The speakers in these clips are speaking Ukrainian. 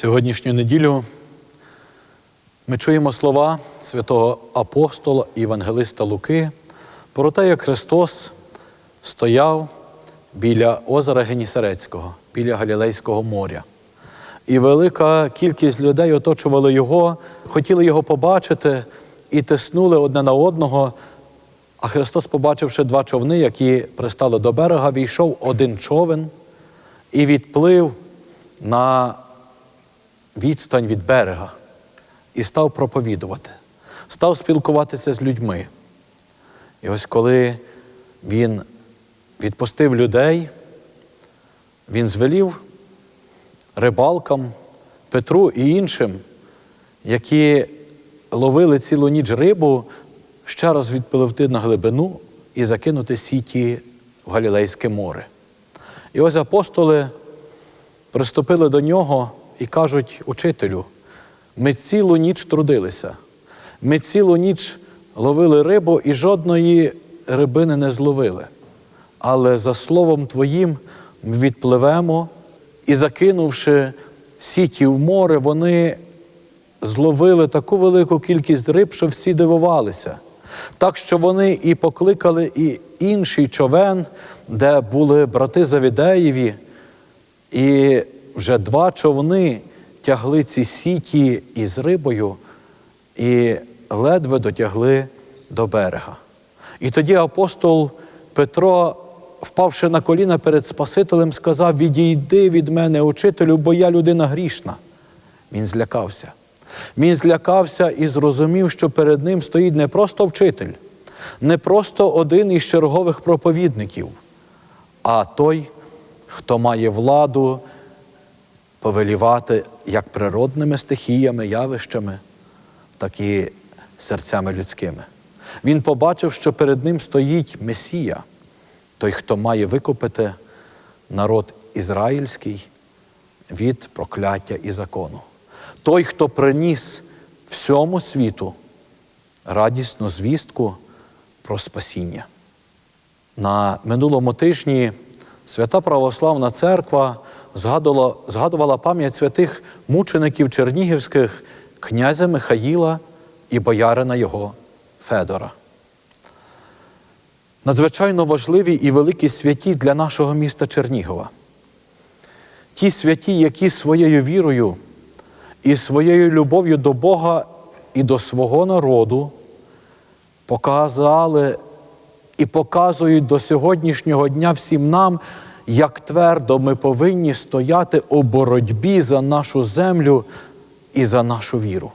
Сьогоднішню неділю ми чуємо слова святого апостола євангелиста Луки про те, як Христос стояв біля озера Генісарецького, біля Галілейського моря. І велика кількість людей оточували його, хотіли його побачити і тиснули одне на одного. А Христос, побачивши два човни, які пристали до берега, війшов один човен і відплив на відстань від берега і став проповідувати, став спілкуватися з людьми. І ось коли він відпустив людей, він звелів рибалкам, Петру і іншим, які ловили цілу ніч рибу, ще раз відпливти на глибину і закинути сіті в Галілейське море. І ось апостоли приступили до нього і кажуть учителю, ми цілу ніч трудилися, ми цілу ніч ловили рибу і жодної рибини не зловили. Але за словом Твоїм ми відпливемо і, закинувши сіті в море, вони зловили таку велику кількість риб, що всі дивувалися. Так що вони і покликали і інший човен, де були брати Завідеєві, і вже два човни тягли ці сіті із рибою і ледве дотягли до берега. І тоді апостол Петро, впавши на коліна перед Спасителем, сказав: Відійди від мене, учителю, бо я людина грішна. Він злякався. Він злякався і зрозумів, що перед ним стоїть не просто вчитель, не просто один із чергових проповідників, а той, хто має владу повелівати як природними стихіями, явищами, так і серцями людськими. Він побачив, що перед ним стоїть Месія, той, хто має викупити народ ізраїльський від прокляття і закону. Той, хто приніс всьому світу радісну звістку про спасіння. На минулому тижні Свята Православна Церква згадувала, згадувала пам'ять святих мучеників чернігівських князя Михаїла і боярина його Федора. Надзвичайно важливі і великі святі для нашого міста Чернігова. Ті святі, які своєю вірою і своєю любов'ю до Бога і до свого народу показали і показують до сьогоднішнього дня всім нам, як твердо ми повинні стояти у боротьбі за нашу землю і за нашу віру.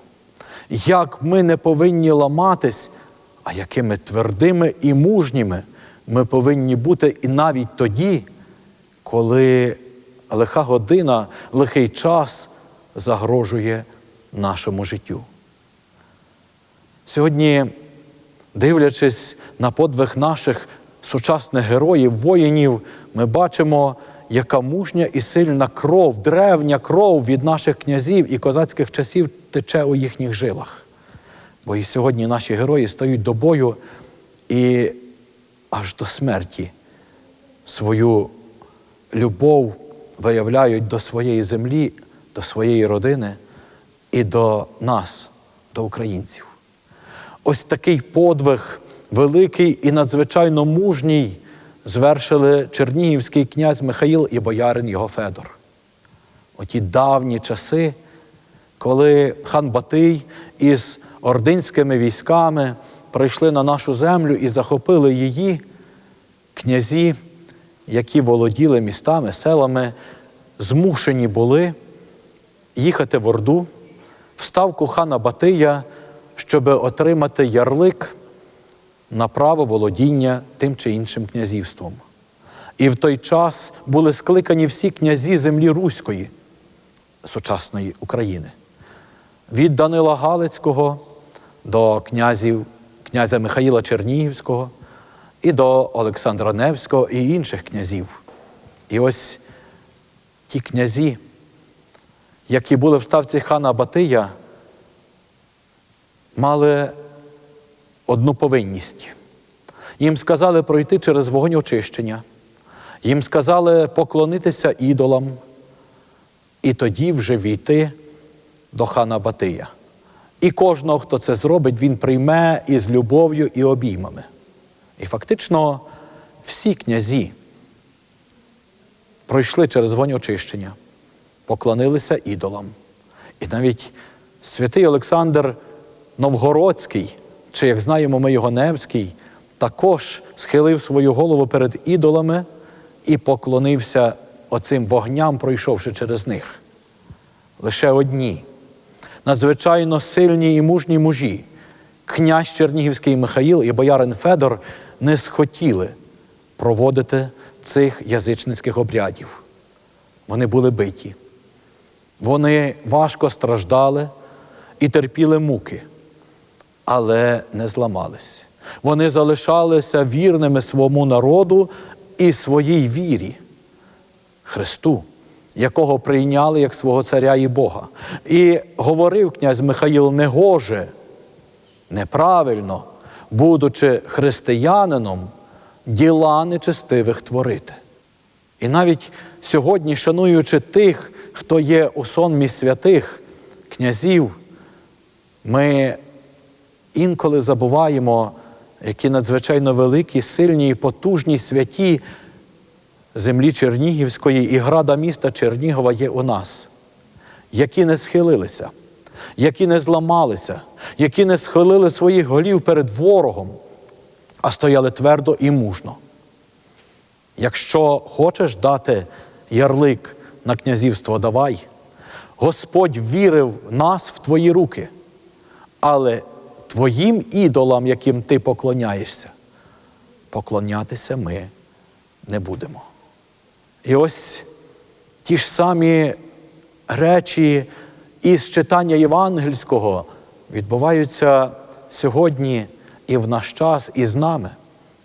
Як ми не повинні ламатись, а якими твердими і мужніми ми повинні бути і навіть тоді, коли лиха година, лихий час загрожує нашому життю. Сьогодні, дивлячись на подвиг наших сучасних героїв, воїнів, ми бачимо, яка мужня і сильна кров, древня кров від наших князів і козацьких часів тече у їхніх жилах. Бо і сьогодні наші герої стають до бою і аж до смерті свою любов виявляють до своєї землі, до своєї родини і до нас, до українців. Ось такий подвиг, великий і надзвичайно мужній, звершили чернігівський князь Михаїл і боярин його Федор. Оті давні часи, коли хан Батий із ординськими військами прийшли на нашу землю і захопили її, князі, які володіли містами, селами, змушені були їхати в Орду, в ставку хана Батия, щоб отримати ярлик на право володіння тим чи іншим князівством. І в той час були скликані всі князі землі Руської, сучасної України, від Данила Галицького до князів, князя Михаїла Чернігівського і до Олександра Невського і інших князів. І ось ті князі, які були в ставці хана Батия, мали одну повинність. Їм сказали пройти через вогонь очищення, їм сказали поклонитися ідолам і тоді вже війти до хана Батия. І кожного, хто це зробить, він прийме із любов'ю і обіймами. І фактично всі князі пройшли через вогонь очищення, поклонилися ідолам. І навіть святий Олександр Новгородський, чи, як знаємо, ми його Невський, також схилив свою голову перед ідолами і поклонився оцим вогням, пройшовши через них. Лише одні надзвичайно сильні і мужні мужі, князь Чернігівський Михаїл і боярин Федор не схотіли проводити цих язичницьких обрядів. Вони були биті, вони важко страждали і терпіли муки, але не зламались. Вони залишалися вірними своєму народу і своїй вірі, Христу, якого прийняли як свого царя і Бога. І говорив князь Михаїл негоже, неправильно, будучи християнином, діла нечестивих творити. І навіть сьогодні, шануючи тих, хто є у сонмі святих князів, ми інколи забуваємо, які надзвичайно великі, сильні і потужні святі землі Чернігівської і града міста Чернігова є у нас, які не схилилися, які не зламалися, які не схилили своїх голів перед ворогом, а стояли твердо і мужно. Якщо хочеш дати ярлик на князівство, давай. Господь вірив нас в твої руки, але твоїм ідолам, яким ти поклоняєшся, поклонятися ми не будемо. І ось ті ж самі речі із читання євангельського відбуваються сьогодні і в наш час, і з нами,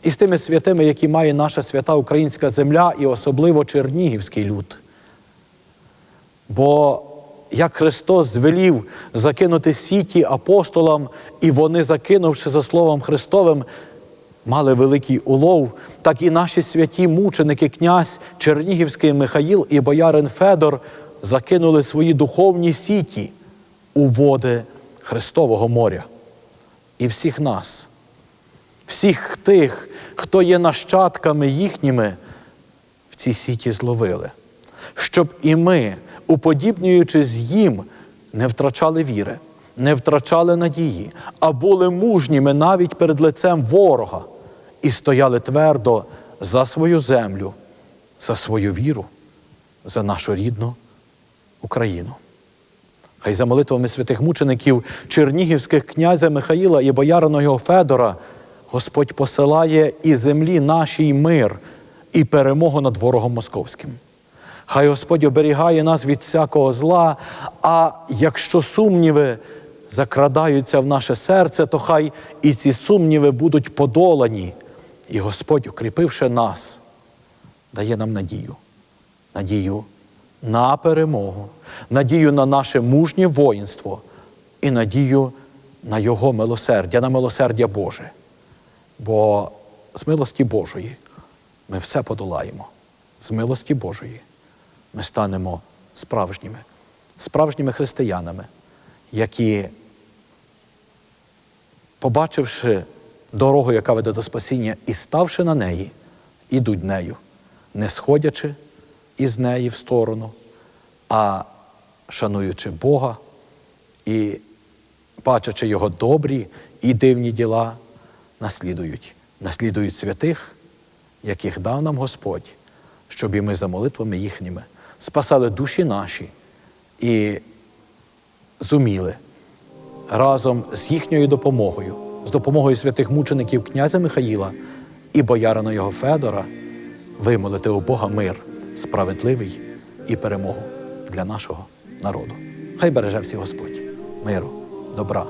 і з тими святими, які має наша свята українська земля, і особливо Чернігівський люд. Бо як Христос звелів закинути сіті апостолам, і вони, закинувши за Словом Христовим, мали великий улов, так і наші святі мученики, князь Чернігівський Михаїл і боярин Федор закинули свої духовні сіті у води Христового моря. І всіх нас, всіх тих, хто є нащадками їхніми, в ці сіті зловили, щоб і ми, уподібнюючись їм, не втрачали віри, не втрачали надії, а були мужніми навіть перед лицем ворога і стояли твердо за свою землю, за свою віру, за нашу рідну Україну. Хай за молитвами святих мучеників чернігівських князя Михаїла і боярина його Федора Господь посилає і землі нашій мир і перемогу над ворогом московським. Хай Господь оберігає нас від всякого зла, а якщо сумніви закрадаються в наше серце, то хай і ці сумніви будуть подолані. І Господь, укріпивши нас, дає нам надію, надію на перемогу, надію на наше мужнє воїнство і надію на Його милосердя, на милосердя Боже. Бо з милості Божої ми все подолаємо. З милості Божої ми станемо справжніми, справжніми християнами, які, побачивши дорогу, яка веде до спасіння, і ставши на неї, ідуть нею, не сходячи із неї в сторону, а шануючи Бога і бачачи Його добрі і дивні діла, наслідують, наслідують святих, яких дав нам Господь, щоб і ми за молитвами їхніми спасали душі наші і зуміли разом з їхньою допомогою, з допомогою святих мучеників князя Михаїла і боярина його Федора, вимолити у Бога мир, справедливий і перемогу для нашого народу. Хай береже всі Господь, миру, добра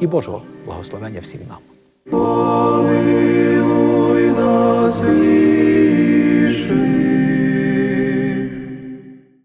і Божого благословення всім нам. Помилуй нас,